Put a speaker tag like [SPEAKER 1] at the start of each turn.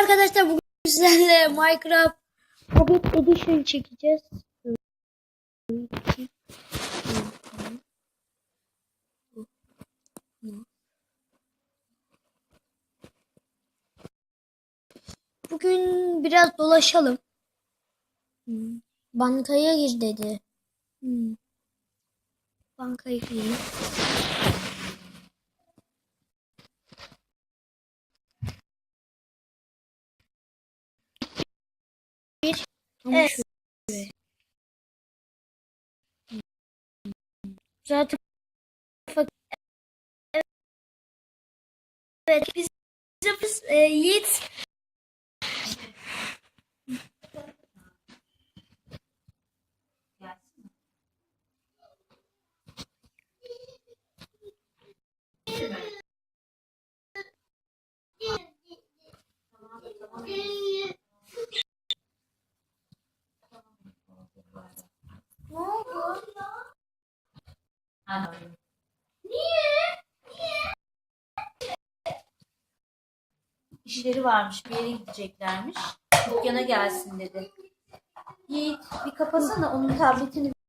[SPEAKER 1] arkadaşlar bugün sizlerle Minecraft Hobbit Edition çekeceğiz. Bugün biraz dolaşalım. Bankaya gir dedi. Bankaya gireyim.
[SPEAKER 2] Evet.
[SPEAKER 1] şöyle. Zaten
[SPEAKER 2] Evet biz, biz e, Yiğit
[SPEAKER 3] İşleri varmış, bir yere gideceklermiş. Dükkana gelsin dedi. Yiğit bir kapasana onun tabletini